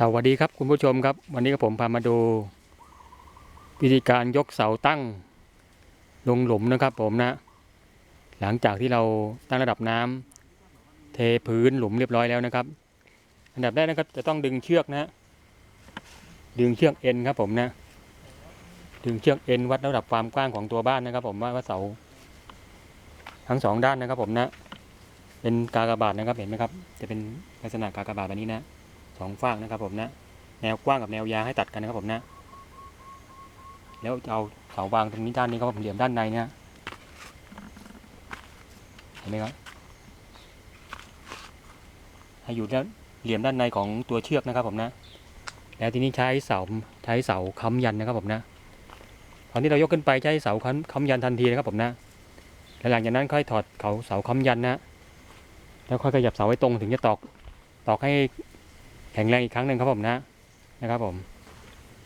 สวัสดีครับคุณผู้ชมครับ วันนี้ก็ผมพามาดู วิธีการยกเสาตั้งลงหลุมนะครับ ผมนะ หลังจากที่เราตั้งระดับน้ำเทพื้นหลุมเรียบร้อยแล้วนะครับ อันดับแรกนะครับ จะต้องดึงเชือกนะ ดึงเชือกเอ็นครับผมนะ ดึงเชือกเอ็นวัดระดับความกว้างของตัวบ้านนะครับ ผมว่าว่าเสา ทั้งสองด้านนะครับ ผมนะ เป็นกากบาทนะครับเห็นไหมครับ จะเป็นลักษณะกากบาทแบบนี้นะ สองฝั่งนะครับผมนะ แนวกว้างกับแนวยาวให้ตัดกันนะครับผมนะ แล้วเอาเสาวางตรงนี้ด้านนี้ก็ผมเหลี่ยมด้านในเนี่ยเห็นไหมครับให้อยู่ด้านเหลี่ยมด้านในของตัวเชือกนะครับผมนะ แล้วทีนี้ใช้เสาใช้เสาค้ำยันนะครับผมนะตอนที่เรายกขึ้นไปใช้เสาค้ำค้ำยันทันทีนะครับผมนะแล้วหลังจากนั้นค่อยถอดเขาเสาค้ำยันนะ แล้วค่อยขยับเสาไว้ตรงถึงจะตอกตอกให้ แข็งแรงอีกครั้งหนึ่งครับผมนะนะครับผม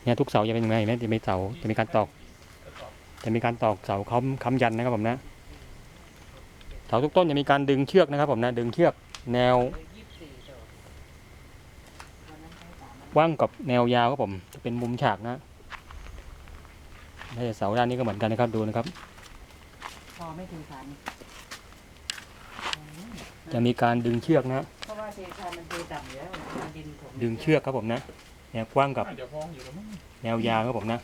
เนี่ยทุกเสาจะเป็นยังไงเห็นไหมจะมีเสาจะมีการตอกจะมีการตอกเสาค้ำค้ำยันนะครับผมนะเสาทุกต้นจะมีการดึงเชือกนะครับผมนะดึงเชือกแนวว่างกับแนวยาวครับผมจะเป็นมุมฉากนะถ้าจะเสาด้านนี้ก็เหมือนกันนะครับดูนะครับพอไม่ถึงพันจะมีการดึงเชือกนะ เพราะว่าเทชามันเทต่ำอยู่แล้วมันดินถมดึงเชือกครับผมนะแนวกว้างกับเดี๋ยวพองอยู่แล้วมั้งแนวยาวครับผมนะ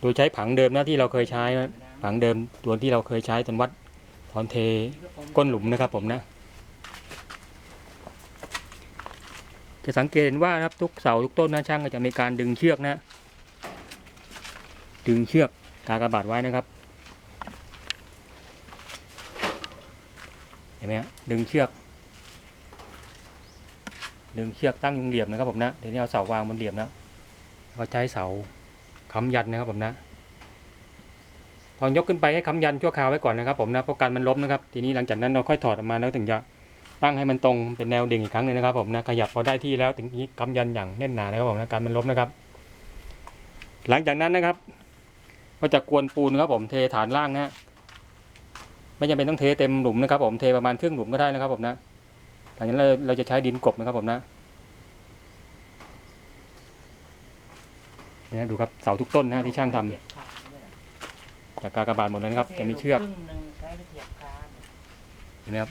โดยใช้ผังเดิมนะที่เราเคยใช้นะผังเดิมตัวที่เราเคยใช้ตอนวัดตอนเทก้นหลุมนะครับผมนะ จะสังเกตเห็นว่านะครับทุกเสาทุกต้นนะช่างก็จะมีการดึงเชือกนะ ดึงเชือกกากบาทไว้นะครับเห็นไหมฮะดึงเชือก ดึงเชือกตั้งวงเหลี่ยมนะครับผมนะเดี๋ยวนี้เอาเสาวางบนเหลี่ยมนะก็ใช้เสาค้ำยันนะครับผมนะพอยกขึ้นไปให้ค้ำยันชั่วคราวไว้ก่อนนะครับผมนะเพราะการมันล้มนะครับ ทีนี้หลังจากนั้นเราค่อยถอดออกมาแล้วถึงจะตั้งให้มันตรงเป็นแนวดิ่งอีกครั้งหนึงนะครับผมนะขยับพอได้ที่แล้วถึงนี้ค้ำยันอย่างแน่นหนานะครับผมนะการมันล้มนะครับ หลังจากนั้นนะครับ ก็จะกวนปูนครับผมเทฐานล่างนะไม่จำเป็นต้องเทเต็มหลุมนะครับ ผมเทประมาณครึ่งหลุมก็ได้นะครับผมนะหลังจากนั้นเราเราจะใช้ดินกบนะครับผมนะ นี่ยดูครับเสาทุกต้นนะที่ช่างทำจากกากบาทหมดเลยนะครับจะมีเชือกครึ่งหนึ่งใช้ไปเทียบคานเห็นไหมครับ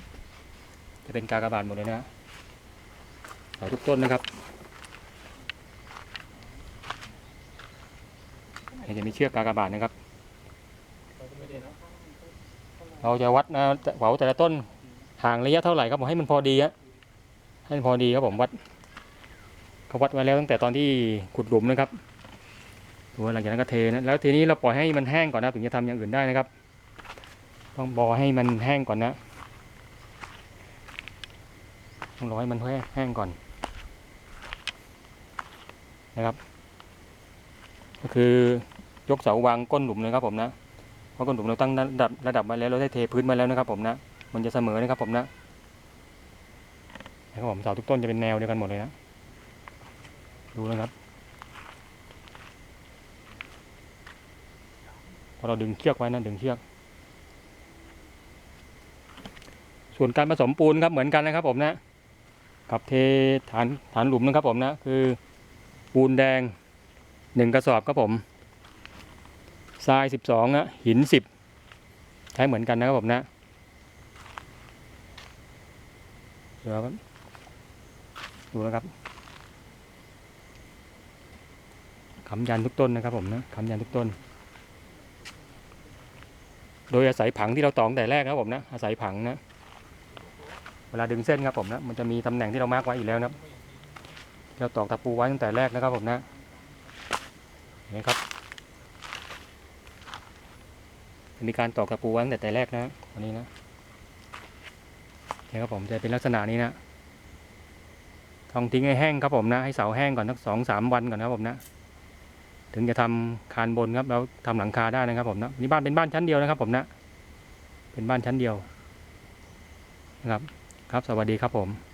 จะเป็นกากบาทหมดเลยนะเสาทุกต้นนะครับเนี่ยจะมีเชือกกากบาทนะครับ เราจะวัดนะเสาแต่ละต้นห่างระยะเท่าไหร่ครับผมให้มันพอดีฮะให้มันพอดีครับผมวัดเขาวัดไว้แล้วตั้งแต่ตอนที่ขุดหลุมนะครับ ดูว่าหลังจากนั้นก็เทนะแล้วทีนี้เราปล่อยให้มันแห้งก่อนนะถึงจะทำอย่างอื่นได้นะครับ ต้องบอให้มันแห้งก่อนนะต้องรอให้มันแห้งก่อนนะครับ ก็คือยกเสาวางก้นหลุมเลยครับผมนะเพราะก้นหลุมเราตั้งระดับระดับไว้แล้วเราได้เทพื้นมาแล้วนะครับ ผมนะมันจะเสมอนะครับผมนะนะครับผมเสาทุกต้นจะเป็นแนวเดียวกันหมดเลยนะดูนะครับ พอเราดึงเชือกไว้นะดึงเชือก ส่วนการผสมปูนครับเหมือนกันนะครับผมนะกับเทฐานฐานหลุมนะครับผมนะคือปูนแดงหนึ่งกระสอบครับผมทรายสิบสองนะหินสิบใช้เหมือนกันนะครับผมนะเดี๋ยวครับดูนะครับคำยันทุกต้นนะครับผมนะคำยันทุกต้น โดยอาศัยผังที่เราตอกตั้งแต่แรกนะครับผมนะอาศัยผังนะ เวลาดึงเส้นครับผมนะมันจะมีตำแหน่งที่เรามาร์กไว้อยู่แล้วนะเราตอกตะปูไว้ตั้งแต่แรกนะครับผมนะเห็นครับมีการตอกตะปูไว้ตั้งแต่แต่แรกนะอันนี้นะเนี่ยครับผมจะเป็นลักษณะนี้นะต้องทิ้งให้แห้งครับผมนะให้เสาแห้งก่อนสักสองสามวันก่อนนะครับผมนะ ถึงจะทำคานบนครับแล้วทำหลังคาได้นะครับผมนะนี่บ้านเป็นบ้านชั้นเดียวนะครับ ผมนะ เป็นบ้านชั้นเดียวนะครับ ครับ สวัสดีครับผม